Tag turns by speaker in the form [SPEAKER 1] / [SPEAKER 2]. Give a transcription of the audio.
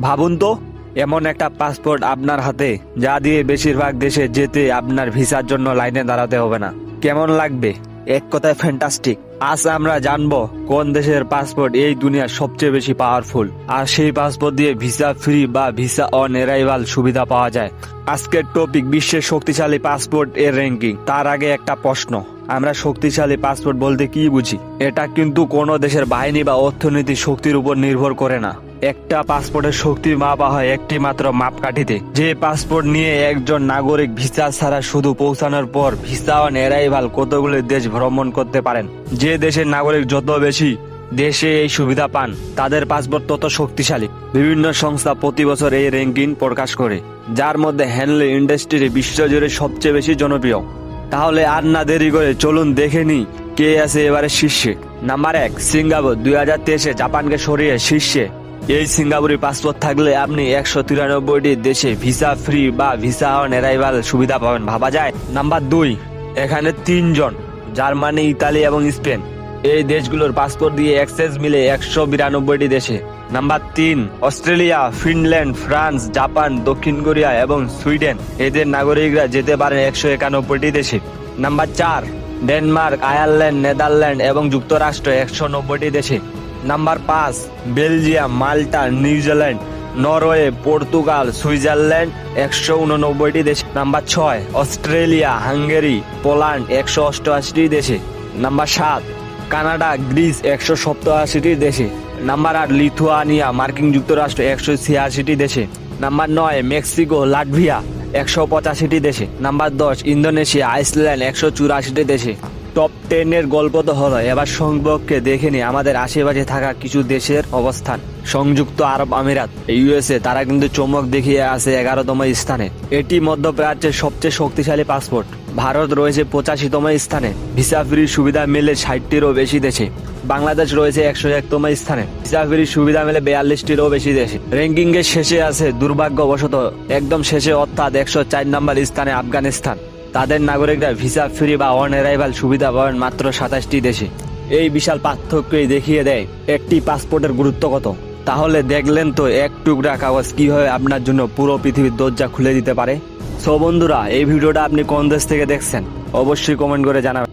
[SPEAKER 1] ভাবুন তো, এমন একটা পাসপোর্ট আপনার হাতে, যা দিয়ে বেশিরভাগ দেশে যেতে আপনার ভিসার জন্য লাইনে দাঁড়াতে হবে না। কেমন লাগবে? এক কথায় ফ্যান্টাস্টিক আজ আমরা জানব কোন দেশের পাসপোর্ট এই দুনিয়ার সবচেয়ে বেশি পাওয়ারফুল আর সেই পাসপোর্ট দিয়ে ভিসা ফ্রি বা ভিসা অন এরাইভাল সুবিধা পাওয়া যায়। আজকের টপিক বিশ্বের শক্তিশালী পাসপোর্ট এর র্যাঙ্কিং তার আগে একটা প্রশ্ন। আমরা শক্তিশালী পাসপোর্ট বলতে কি বুঝি? এটা কিন্তু কোনো দেশের বাহিনী বা অর্থনীতি শক্তির উপর নির্ভর করে না। একটা পাসপোর্টের শক্তি মাপা হয় একটি মাত্র মাপকাঠিতে। যে পাসপোর্ট নিয়ে একজন নাগরিক ভিসা ছাড়া শুধু পৌঁছানোর পর ভিসা অন এরাইভাল কতগুলি দেশ ভ্রমণ করতে পারেন? যে দেশের নাগরিক যত বেশি দেশে এই সুবিধা পান, তাদের পাসপোর্ট তত শক্তিশালী। বিভিন্ন সংস্থা প্রতি বছর এই র্যাঙ্কিং প্রকাশ করে, যার মধ্যে হ্যান্ডলি ইন্ডাস্ট্রি বিশ্বজুড়ে সবচেয়ে বেশি জনপ্রিয়। তাহলে আর না দেরি করে চলুন দেখে নি কে আছে এবারে শীর্ষে। নাম্বার এক, সিঙ্গাপুর, দুই হাজার তেইশে জাপানকে সরিয়ে শীর্ষে। এই সিঙ্গাপুরি পাসপোর্ট থাকলে আপনি একশো তিরানব্বইটি দেশে ভিসা ফ্রি বা ভিসা অন অ্যারাইভাল সুবিধা পাবেন, ভাবা যায়? নাম্বার দুই, এখানে তিনজন, জার্মানি, ইতালি এবং স্পেন। এই দেশগুলোর পাসপোর্ট দিয়ে অ্যাক্সেস মিলে একশো বিরানব্বইটি দেশে। নাম্বার তিন, অস্ট্রেলিয়া, ফিনল্যান্ড, ফ্রান্স, জাপান, দক্ষিণ কোরিয়া এবং সুইডেন। এদের নাগরিকরা যেতে পারেন একশো একানব্বইটি দেশে। নাম্বার চার, ডেনমার্ক, আয়ারল্যান্ড, নেদারল্যান্ড এবং যুক্তরাষ্ট্র একশো নব্বইটি দেশে। নাম্বার পাঁচ, Belgium, Malta, New Zealand, Norway, Portugal, Switzerland, একশো উননব্বইটি দেশে। নাম্বার ছয়, অস্ট্রেলিয়া, হাঙ্গেরি, পোল্যান্ড, একশো অষ্টআশিটি দেশে। নাম্বার সাত, কানাডা, গ্রিস, একশো সপ্তাশিটি দেশে। নাম্বার আট, লিথুয়ানিয়া, মার্কিন যুক্তরাষ্ট্র, একশো ছিয়াশিটি দেশে। নাম্বার নয়, মেক্সিকো, লাটভিয়া, একশো পঁচাশিটি দেশে। নাম্বার দশ, ইন্দোনেশিয়া, আইসল্যান্ড, একশো চুরাশিটি দেশে। টপ টেনের গল্প তো হলো এবার সম্পর্কে দেখে নি আমাদের আশেপাশে থাকা কিছু দেশের অবস্থান। সংযুক্ত আরব আমিরাত, ইউএসএ, তারা কিন্তু চমক দেখিয়ে আছে এগারোতম স্থানে। এটি মধ্যপ্রাচ্যের সবচেয়ে শক্তিশালী পাসপোর্ট ভারত রয়েছে পঁচাশিতম স্থানে। ভিসা ফ্রি সুবিধা মেলে ষাটটিরও বেশি দেশে। বাংলাদেশ রয়েছে একশো একতম স্থানে। ভিসা ফ্রি সুবিধা মেলে বেয়াল্লিশটিরও বেশি দেশে। র্যাঙ্কিং এর শেষে আছে দুর্ভাগ্যবশত, একদম শেষে অর্থাৎ একশো চার নম্বর স্থানে আফগানিস্তান। তাদের নাগরিকরা ভিসা ফ্রি বা অন অ্যারাইভাল সুবিধা পাবেন মাত্র সাতাশটি দেশে। এই বিশাল পার্থক্যই দেখিয়ে দেয় একটি পাসপোর্টের গুরুত্ব কত। তাহলে দেখলেন তো এক টুকরা কাগজ কীভাবে আপনার জন্য পুরো পৃথিবীর দরজা খুলে দিতে পারে? সো বন্ধুরা, এই ভিডিওটা আপনি কোন দেশ থেকে দেখছেন? অবশ্যই কমেন্ট করে জানাবেন।